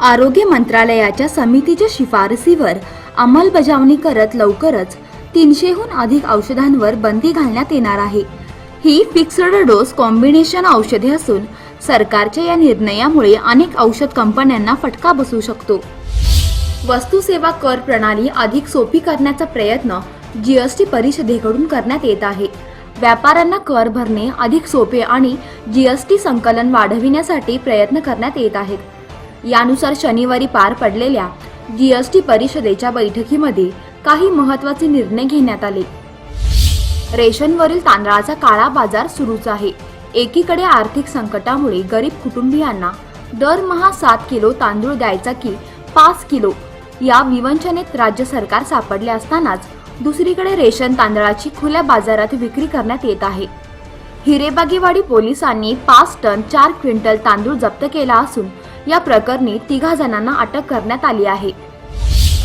आरोग्य मंत्रालयाच्या समितीच्या शिफारसीवर अंमलबजावणी करत लवकरच तीनशेहून अधिक औषधांवर बंदी घालण्यात येणार आहे. ही फिक्स्ड डोस कॉम्बिनेशन औषधे असून सरकारच्या या निर्णयामुळे अनेक औषध कंपन्यांना फटका बसू शकतो. वस्तू सेवा कर प्रणाली अधिक सोपी करण्याचा प्रयत्न जीएसटी परिषदेकडून करण्यात येत आहे. व्यापाऱ्यांना कर भरणे अधिक सोपे आणि जीएसटी संकलन वाढविण्यासाठी प्रयत्न करण्यात येत आहेत. यानुसार शनिवारी पार पडलेल्या जीएसटी परिषदेच्या बैठकीमध्ये काही महत्त्वाचे निर्णय घेण्यात आले. रेशनवरील तांदळाचा काळा बाजार सुरूच आहे. एकीकडे आर्थिक संकटामुळे गरीब कुटुंबियांना दरमहा सात किलो तांदूळ द्यायचा की पाच किलो या विवंचनेत राज्य सरकार सापडले असतानाच दुसरीकडे रेशन तांदळाची खुल्या बाजारात विक्री करण्यात येत आहे. हिरेबागेवाडी पोलिसांनी पाच टन चार क्विंटल तांदूळ जप्त केला असून या प्रकरणी तिघा जणांना अटक करण्यात आली आहे.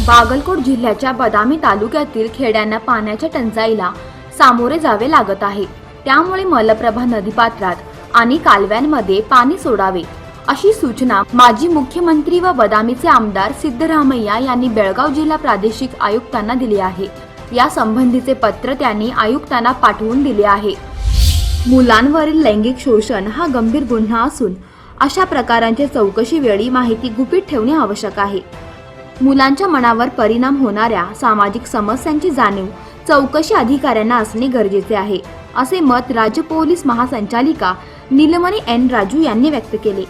बागलकोट जिल्ह्याच्या बदामी तालुक्यातील खेड्यांना पाण्याच्या टंचाईला सामोरे जावे लागत आहे. त्यामुळे मलप्रभा नदीपात्रात आणि कालव्यांमध्ये पाणी सोडावे अशी सूचना माजी मुख्यमंत्री व बदामीचे आमदार सिद्धरामय्या यांनी बेळगाव जिल्हा प्रादेशिक आयुक्तांना दिली आहे. या संबंधीचे पत्र त्यांनी आयुक्तांना पाठवून दिले आहे. मुलांवरील लैंगिक शोषण हा गंभीर गुन्हा असून अशा प्रकारांच्या चौकशी वेळी माहिती गुपित ठेवणे आवश्यक आहे. मुलांच्या मनावर परिणाम होणाऱ्या सामाजिक समस्यांची जाणीव चौकशी अधिकाऱ्यांना असणे गरजेचे आहे असे मत राज्य पोलीस महासंचालिका नीलमणी एन राजू यांनी व्यक्त केले.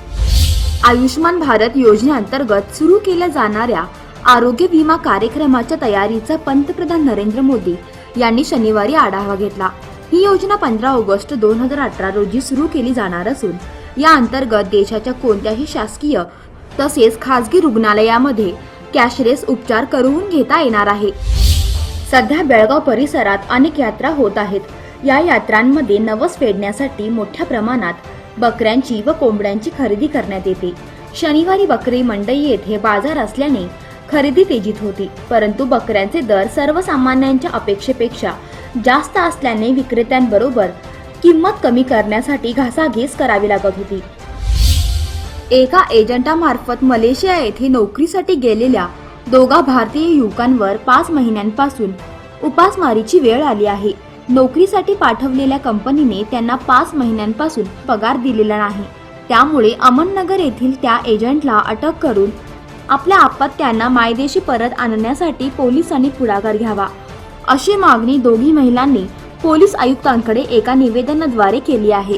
आयुष्मान भारत योजनेअंतर्गत सुरू केल्या जाणाऱ्या आरोग्य विमा कार्यक्रमाच्या तयारीचा पंतप्रधान नरेंद्र मोदी यांनी शनिवारी आढावा घेतला. ही योजना पंधरा ऑगस्ट दोन हजार अठरा रोजी सुरू केली जाणार असून या अंतर्गत देशाच्या कोणत्याही शासकीय तसेच खासगी रुग्णालयामध्ये कॅशलेस उपचार करून घेता येणार आहे. सध्या बेळगाव परिसरात अनेक यात्रा होत आहेत. या यात्रांमध्ये नवस फेडण्यासाठी मोठ्या प्रमाणात बकऱ्यांची व कोंबड्यांची खरेदी करण्यात येते. शनिवारी बकरी मंडई येथे बाजार असल्याने खरेदी तेजीत होती परंतु बकऱ्यांचे दर सर्वसामान्यांच्या अपेक्षेपेक्षा जास्त असल्याने विक्रेत्यांबरोबर किंमत कमी करण्यासाठी घासाघीस करावी लागत होती. एका एजंटामार्फत मलेशिया येथे नोकरीसाठी गेलेल्या दोघा भारतीय युवकांवर पाच महिन्यांपासून उपासमारीची वेळ आली आहे. नोकरीसाठी पाठवलेल्या कंपनीने त्यांना पाच महिन्यांपासून पगार दिलेला नाही. त्यामुळे अमननगर येथील त्या एजंटला अटक करून आपल्या अपत्यांना मायदेशी परत आणण्यासाठी पोलिसांनी पुढाकार घ्यावा. अशी मागणी दोघी महिलांनी पोलीस आयुक्तांकडे एका निवेदनाद्वारे केली आहे.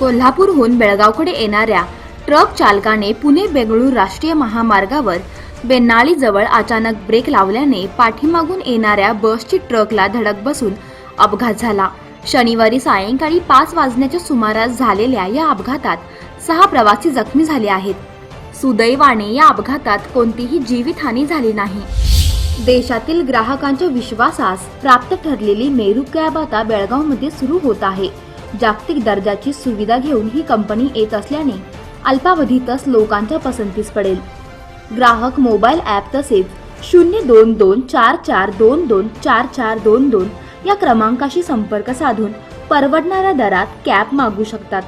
कोल्हापूरहून बेळगावकडे येणाऱ्या ट्रक चालकाने पुणे बेंगळूर राष्ट्रीय महामार्गावर बेन्नाळीजवळ अचानक ब्रेक लावल्याने पाठीमागून येणाऱ्या बसची ट्रकला धडक बसून अपघात झाला. शनिवारी सायंकाळी पाच वाजण्याच्या सुमारास झालेल्या या अपघातात सहा प्रवासी जखमी झाले आहेत. सुदैवाने या अपघातात कोणतीही जीवितहानी झाली नाही. देशातील ग्राहकांच्या विश्वासास प्राप्त ठरलेली मेरू कॅब आता बेळगावमध्ये सुरू होत आहे. जागतिक दर्जाची सुविधा घेऊन ही कंपनी येत असल्याने अल्पावधीतच लोकांच्या पसंतीस पडेल. ग्राहक मोबाईल ॲप तसेच शून्य दोन दोन चार चार दोन दोन चार चार दोन दोन या क्रमांकाशी संपर्क साधून परवडणाऱ्या दरात कॅब मागू शकतात.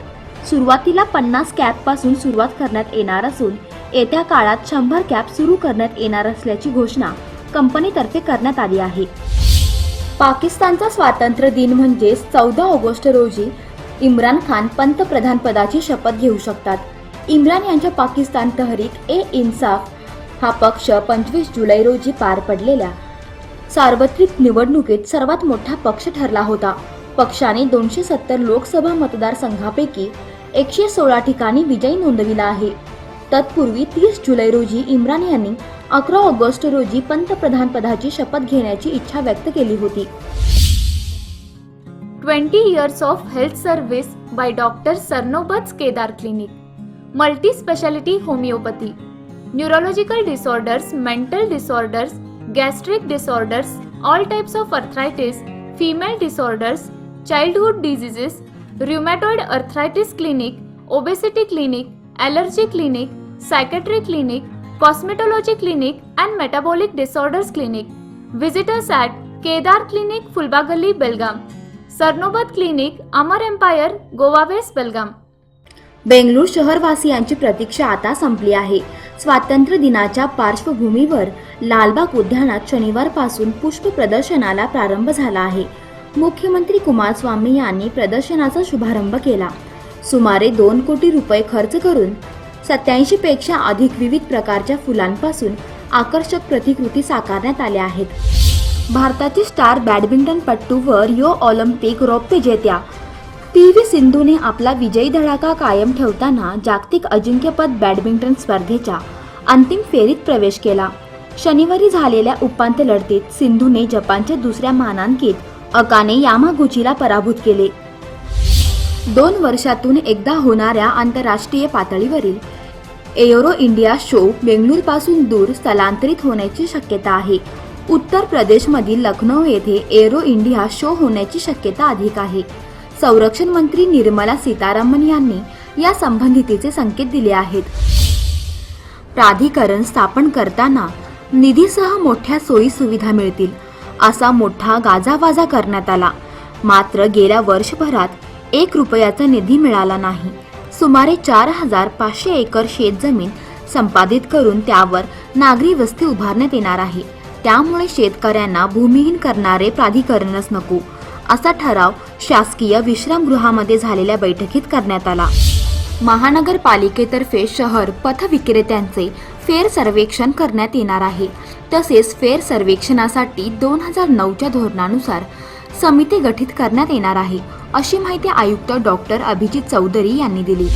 सुरुवातीला पन्नास कॅबपासून सुरुवात करण्यात येणार असून येत्या काळात शंभर कॅब सुरू करण्यात येणार असल्याची घोषणा कंपनीतर्फे करण्यात आली आहे. पाकिस्तानचा स्वातंत्र्य दिन म्हणजेच चौदा ऑगस्ट रोजी इम्रान खान पंतप्रधान पदाची शपथ घेऊ शकतात. इम्रान यांच्या पाकिस्तान तहरीक ए इन्साफ हा पक्ष पंचवीस जुलै रोजी पार पडलेल्या सार्वत्रिक निवडणुकीत सर्वात मोठा पक्ष ठरला होता. पक्षाने दोनशे सत्तर लोकसभा मतदारसंघापैकी एकशे सोळा ठिकाणी विजय नोंदविला आहे. तत्पूर्वी तीस जुलै रोजी इम्रान यांनी अकरा ऑगस्ट रोजी पंतप्रधान पदाची शपथ घेण्याची इच्छा व्यक्त केली होती. Twenty years of health service by doctor Sarnobat Kedar clinic. Multi speciality homeopathy. Neurological disorders mental disorders gastric disorders all types of arthritis female disorders childhood diseases rheumatoid arthritis clinic obesity clinic allergy clinic psychiatric clinic cosmetology clinic, and metabolic disorders clinic. Visit at at Kedar Clinic, Fulbagali, Belgaum. Sarnobat clinic Amar empire Goa west Belgaum Bengaluru शहरवासियांची प्रतीक्षा आता संपली आहे स्वातंत्र्य दिनाच्या पार्श्वभूमीवर लालबाग उद्यानात शनिवारपासून पुष्प प्रदर्शनाला प्रारंभ झाला आहे मुख्यमंत्री कुमारस्वामी यांनी प्रदर्शनाचा शुभारंभ केला सुमारे दोन कोटी रुपये खर्च करून सत्याऐंशी पेक्षा अधिक विविध प्रकारच्या फुलांपासून आकर्षक प्रतिकृती साकारण्यात आल्या आहेत. भारताची स्टार बॅडमिंटनपटू व रिओ ऑलिम्पिक रौप्य जेत्या. पी व्ही सिंधूने आपला विजयी धडाका कायम ठेवताना जागतिक अजिंक्यपद बॅडमिंटन स्पर्धेच्या अंतिम फेरीत प्रवेश केला. शनिवारी झालेल्या उपांत्य लढतीत सिंधूने जपानच्या दुसऱ्या मानांकित अकाने यामागुचीला पराभूत केले. दोन वर्षातून एकदा होणाऱ्या आंतरराष्ट्रीय पातळीवरील एरोरो इंडिया शो बेंगळूरपासून दूर स्थलांतरित होण्याची शक्यता आहे. उत्तर प्रदेशमधील लखनौ येथे एरो इंडिया शो होण्याची शक्यता अधिक आहे. संरक्षण मंत्री निर्मला सीतारामन यांनी या संबंधितीचे संकेत दिले आहेत. प्राधिकरण स्थापन करताना निधीसह मोठ्या सोयी सुविधा मिळतील असा मोठा गाजावाजा करण्यात आला. मात्र गेल्या वर्षभरात एक रुपयाचा निधी मिळाला नाही. सुमारे चार हजार पाचशे एकर शेतजमीन संपादित करून त्यावर नागरी वस्ती उभारण्यात येणार आहे. त्यामुळे शेतकऱ्यांना भूमिहीन करणारे प्राधिकरणच नको असा ठराव शासकीय विश्रामगृहामध्ये झालेल्या बैठकीत करण्यात आला. महानगरपालिकेतर्फे शहर पथविक्रेत्यांचे फेर सर्वेक्षण करण्यात येणार आहे. तसेच फेर सर्वेक्षणासाठी दोन हजार नऊच्या धोरणानुसार समिती गठीत करण्यात येणार आहे अशी माहिती आयुक्त डॉक्टर अभिजित चौधरी यांनी दिली.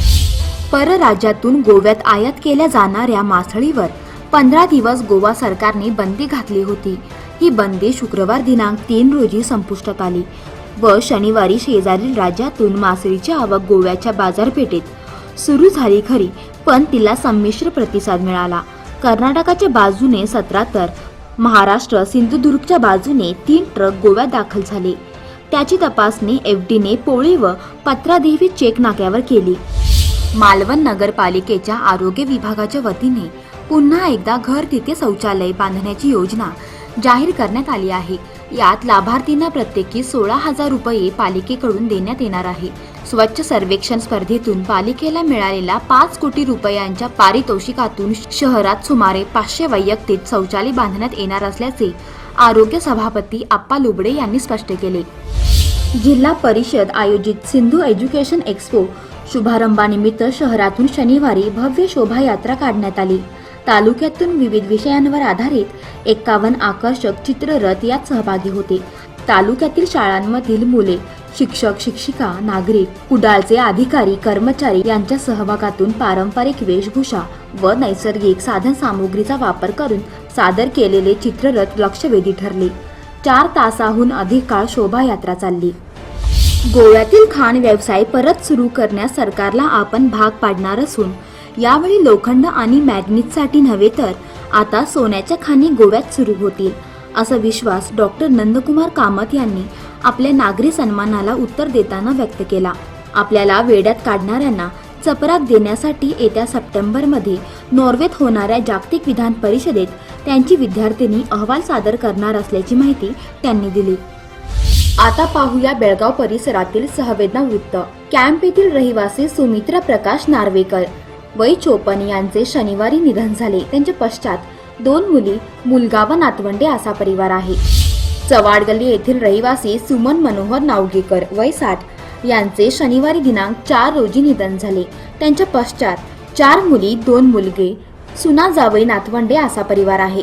परराज्यातून गोव्यात आयात केल्या जाणाऱ्या मासळीवर पंधरा दिवस गोवा सरकारने बंदी घातली होती. ही बंदी शुक्रवार दिनांक तीन रोजी संपुष्टात आली व शनिवारी शेजारील राज्यातून मासळीची आवक गोव्याच्या बाजारपेठेत सुरू झाली खरी पण तिला संमिश्र प्रतिसाद मिळाला. कर्नाटकाच्या बाजूने सतरा तर महाराष्ट्र सिंधुदुर्गच्या बाजूने तीन ट्रक गोव्यात दाखल झाले. त्याची तपासणी एफ डीने पोळी व पत्रादेवी चेक नाक्यावर केली. मालवण नगरपालिकेच्या आरोग्य विभागाच्या वतीने पुन्हा एकदा घर तिथे शौचालय बांधण्याची योजना जाहीर करण्यात आली आहे. यात लाभार्थींना प्रत्येकी सोळा हजार रुपये पालिकेकडून देण्यात येणार आहे. स्वच्छ सर्वेक्षण स्पर्धेतून पालिकेला मिळालेल्या पाच कोटी रुपयांच्या पारितोषिकातून शहरात सुमारे पाचशे वैयक्तिक शौचालय बांधण्यात येणार असल्याचे आरोग्य सभापती आप्पा लुबडे यांनी स्पष्ट केले. जिल्हा परिषद आयोजित सिंधू एज्युकेशन एक्स्पो शुभारंभानिमित्त शहरातून शनिवारी भव्य शोभायात्रा काढण्यात आली. तालुक्यातून विविध विषयांवर आधारित एक्कावन्न आकर्षक चित्ररथ यात सहभागी होते. तालुक्यातील शाळांमधील मुले शिक्षक शिक्षिका नागरिक कुडाळचे अधिकारी कर्मचारी यांच्या सहभागातून पारंपरिक वेशभूषा व नैसर्गिक साधन सामुग्रीचा वापर करून सादर केलेले चित्ररथ लक्षवेधी ठरले. चार तासाहून अधिक काळ शोभायात्रा चालली. गोव्यातील खाण व्यवसाय परत सुरू करण्यास सरकारला आपण भाग पाडणार असून यावेळी लोखंड आणि मॅग्नेटसाठी नव्हे तर आता सोन्याच्या खाणी गोव्यात सुरू होतील. असा विश्वास डॉक्टर नंदकुमार कामत यांनी आपल्या नागरी सन्मानाला उत्तर देताना व्यक्त केला. आपल्याला वेड्यात काढणाऱ्यांना चपराक देण्यासाठी येत्या सप्टेंबरमध्ये नॉर्वेत होणाऱ्या जागतिक विधान परिषदेत त्यांची विद्यार्थिनी अहवाल सादर करणार असल्याची माहिती त्यांनी दिली. आता पाहूया बेळगाव परिसरातील सहवेदना वृत्त. कॅम्प येथील रहिवासी सुमित्रा प्रकाश नार्वेकर वय चोपन यांचे शनिवारी निधन झाले. त्यांच्या पश्चात दोन मुली मुलगा व नातवंडे असा परिवार आहे. चवाडगल्ली येथील रहिवासी सुमन मनोहर नावगेकर वय साठ यांचे शनिवारी दिनांक चार रोजी निधन झाले. त्यांच्या पश्चात चार मुली दोन मुलगे सुना जावई नातवंडे असा परिवार आहे.